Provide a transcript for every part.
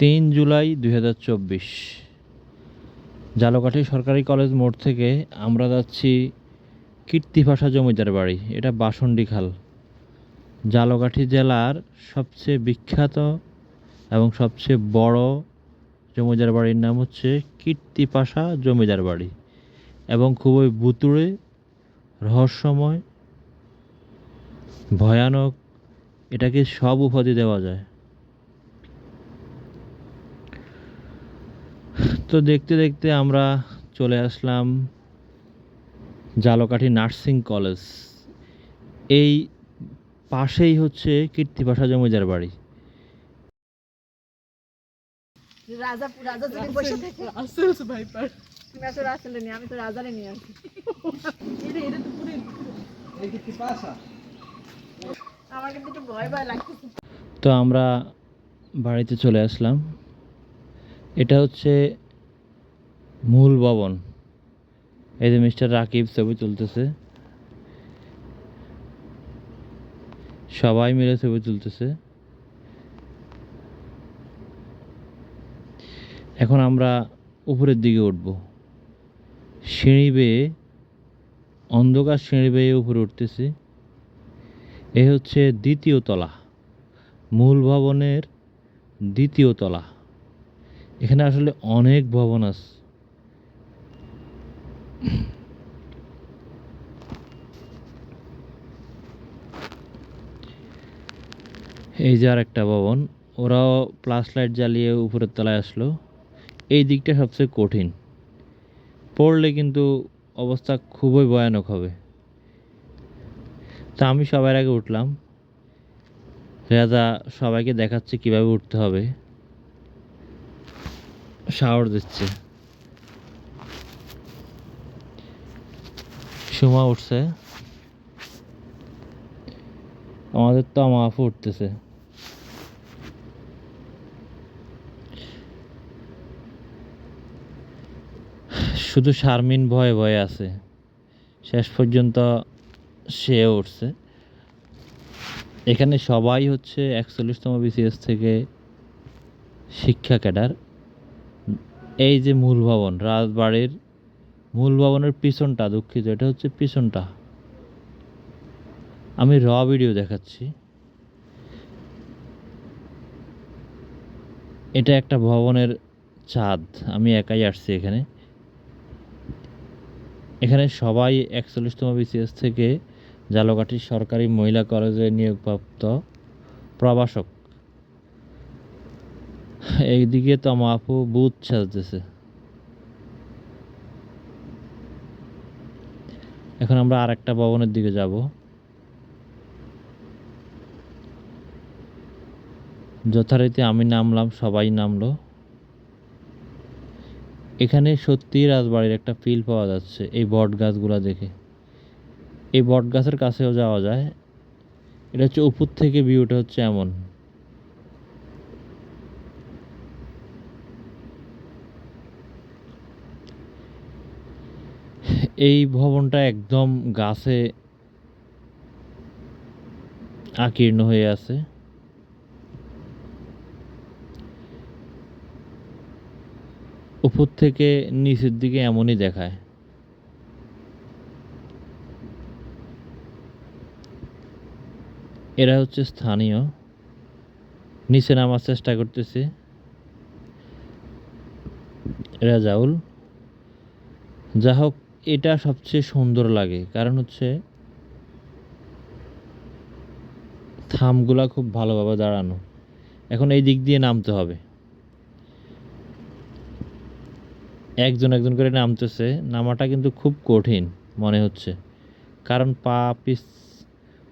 তিন জুলাই দুই হাজার চব্বিশ। জালকাঠি সরকারি কলেজ মোড় থেকে আমরা যাচ্ছি কীর্তিভাষা জমিদার বাড়ি, এটা বাসন্ডি খাল। জালকাঠি জেলার সবচেয়ে বিখ্যাত এবং সবচেয়ে বড় জমিদার বাড়ির নাম হচ্ছে কীর্তিপাশা জমিদার বাড়ি এবং খুবই ভুতুড়ে, রহস্যময়, ভয়ানক, এটাকে সব উপাধি দেওয়া যায়। তো দেখতে দেখতে আমরা চলে আসলাম জালকাঠি নার্সিং কলেজ। এই পাশেই হচ্ছে কীর্তিপাশা জমিদার বাড়ি। রাজা রাজা যদি বসে থাকে। আসলস ভাইপার। তুমি এত রাসেলে নিয়ে আমি তো রাজারে নিয়ে আসি। এটা এটা তো পুরো আমার কিন্তু একটু ভয় ভয় লাগতেছে। তো আমরা বাড়িতে চলে আসলাম। এটা হচ্ছে মূল ভবন। এই যে মিস্টার রাকিব ছবি তুলতেছে। সবাই মিলে ছবি তুলতেছে। এখন আমরা উপরের দিকে উঠব। সিঁড়ি বেয়ে, অন্ধকার সিঁড়ি বেয়ে উপরে উঠতেছি। এ হচ্ছে দ্বিতীয় তলা, মূল ভবনের দ্বিতীয় তলা। এখানে আসলে অনেক ভবন আছে। এই যে আর একটা ভবন, ওরাও প্লাস লাইট জ্বালিয়ে উপরের তলায় আসলো। এই দিকটা সবচেয়ে কঠিন। পড়লে কিন্তু অবস্থা খুবই ভয়ানক হবে। তা আমি সবার আগে উঠলাম। রেজা সবাইকে দেখাচ্ছে কীভাবে উঠতে হবে। শাওয়ার দিচ্ছে। সুমা উঠছে। আমাদের তো আমাফু উঠতেছে। শুধু শারমিন ভয়ে ভয়ে আছে। শেষ পর্যন্ত সে উঠছে। এখানে সবাই হচ্ছে একচল্লিশতম বিসিএস থেকে শিক্ষা ক্যাডার। এই যে মূল ভবন, রাজবাড়ির মূল ভবনের পিছনটা, দুঃখিত, এটা হচ্ছে পিছনটা। আমি র ভিডিও দেখাচ্ছি। এটা একটা ভবনের ছাদ, আমি একাই আসছি এখানে। এখানে সবাই একচল্লিশতম বিসিএস থেকে জালকাঠি সরকারি মহিলা কলেজে নিয়োগপ্রাপ্ত প্রবাসক এইদিকে তো আপু বুথ সাজতেছে। এখন আমরা আর একটা ভবনের দিকে যাব। যথারীতি আমি নামলাম, সবাই নামলো। এখানে সত্যি রাজবাড়ির একটা ফিল পাওয়া যাচ্ছে এই বট গাছগুলা দেখে। এই বট গাছের কাছেও যাওয়া যায়। এটা হচ্ছে উপর থেকে ভিউটা হচ্ছে এমন। এই ভবনটা একদম গাছে আকীর্ণ হয়ে আছে। উপর থেকে নিচের দিকে এমনই দেখায়। এরা হচ্ছে স্থানীয়। নিচে নামার চেষ্টা করতেছে। এরা রাজাউল, যা হোক এটা সবচেয়ে সুন্দর লাগে। কারণ হচ্ছে থামগুলা খুব ভালোভাবে দাঁড়ানো। এখন এই দিক দিয়ে নামতে হবে। একজন একজন করে নামতেছে, নামাটা কিন্তু খুব কঠিন মনে হচ্ছে। কারণ পা পিস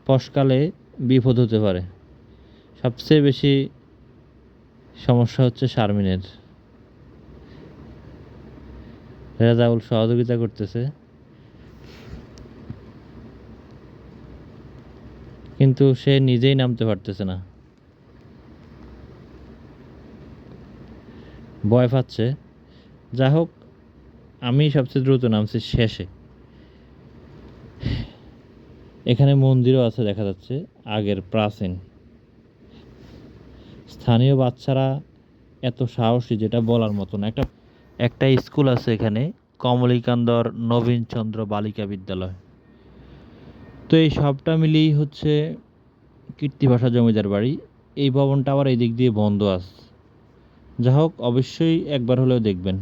পশকালে বিপদ হতে পারে। সবচেয়ে বেশি সমস্যা হচ্ছে শারমিনের। রেজাউল সহযোগিতা করতেছে। কিন্তু সে নিজেই নামতে পারতেছে না। ভয় পাচ্ছে। যা হোক আমি সবচেয়ে দ্রুত নামছি শেষে। এখানে মন্দিরও আছে দেখা যাচ্ছে, আগের প্রাচীন। স্থানীয় বাচ্চারা এত সাহসী, যেটা বলার মতো না। একটা একটা স্কুল আছে এখানে, কমলিকান্দর নবীনচন্দ্র বালিকা বিদ্যালয়। তো এই সবটা মিলিয়েই হচ্ছে কীর্তিভাষা জমিদার বাড়ি। এই ভবনটা আবার এই দিক দিয়ে বন্ধ আছে যা হোক অবশ্যই একবার হলেও দেখবেন।